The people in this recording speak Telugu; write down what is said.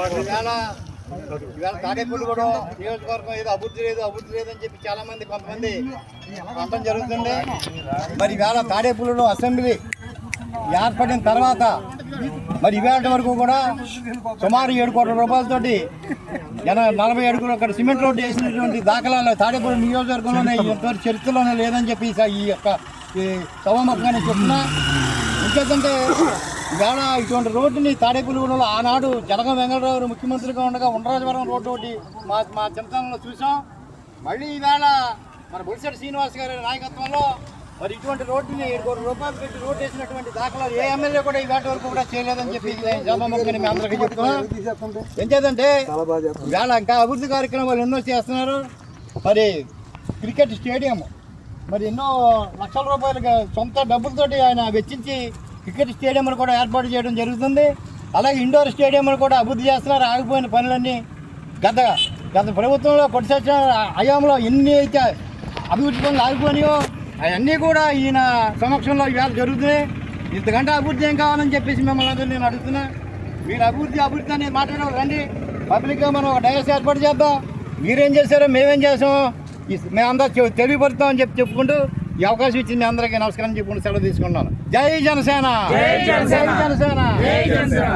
ఇవాళ ఇవాళ తాడేపల్లి కూడా నియోజకవర్గం ఏదో అభివృద్ధి లేదు అభివృద్ధి లేదని చెప్పి చాలా మంది కొంతమంది అనడం జరుగుతుంది. మరి ఇవాళ తాడేపల్లిలో అసెంబ్లీ ఏర్పడిన తర్వాత మరి ఇవాళ వరకు కూడా సుమారు ఏడు కోట్ల రూపాయలతోటి జన నలభై ఏడు అక్కడ సిమెంట్ రోడ్డు వేసినటువంటి దాఖలాలు తాడేపల్లి నియోజకవర్గంలోనే ఇంతవరకు చరిత్రలోనే లేదని చెప్పి ఈ- యొక్క ఈ చెప్తున్నా. ఇంకేంటంటే ఇవాళ ఇటువంటి రోడ్డుని తాడేపల్లిగూడలో ఆనాడు జనగం వెంకటరావు ముఖ్యమంత్రిగా ఉండగా ఉండరాజవరం రోడ్డు ఒకటి మా మా చిన్నతనంలో చూసాం. మళ్ళీ ఈవేళ మన బొలిశెట్టి శ్రీనివాస్ గారి నాయకత్వంలో మరి ఇటువంటి రోడ్డుని ఏడు కోట్ల రూపాయలు పెట్టి రోడ్డు వేసినటువంటి దాఖలాలు ఏ ఎమ్మెల్యే కూడా ఇవాటి వరకు కూడా చేయలేదని చెప్పి సభాముఖంగా మేము అందరికీ చెప్తున్నాం. ఏం చేద్దంటే ఇవాళ ఇంకా అభివృద్ధి కార్యక్రమాలు ఎన్నో చేస్తున్నారు. మరి క్రికెట్ స్టేడియం మరి ఎన్నో లక్షల రూపాయలు సొంత డబ్బులతోటి ఆయన వెచ్చించి క్రికెట్ స్టేడియంలు కూడా ఏర్పాటు చేయడం జరుగుతుంది. అలాగే ఇండోర్ స్టేడియంలు కూడా అభివృద్ధి చేస్తున్నారు. ఆగిపోయిన పనులన్నీ గత గత ప్రభుత్వంలో కొట్టి హయాంలో ఎన్ని అయితే అభివృద్ధి పనులు ఆగిపోయినాయో అవన్నీ కూడా ఈయన సమక్షంలో ఇవాళ జరుగుతున్నాయి. ఇంతకంటే అభివృద్ధి ఏం కావాలని చెప్పేసి మిమ్మల్ని అందరూ నేను అడుగుతున్నా. మీరు అభివృద్ధి అభివృద్ధి అనేది మాట్లాడే రండి. పబ్లిక్గా మనం ఒక డయాస్ ఏర్పాటు చేద్దాం. మీరేం చేశారో మేమేం చేసామో మేమందరూ చె- అని చెప్పి చెప్పుకుంటూ ఈ అవకాశం ఇచ్చింది అందరికీ నమస్కారం చెప్పుకుంటూ సెలవు తీసుకున్నాను జై జనసేన! జై జనసేన! జై జనసేన!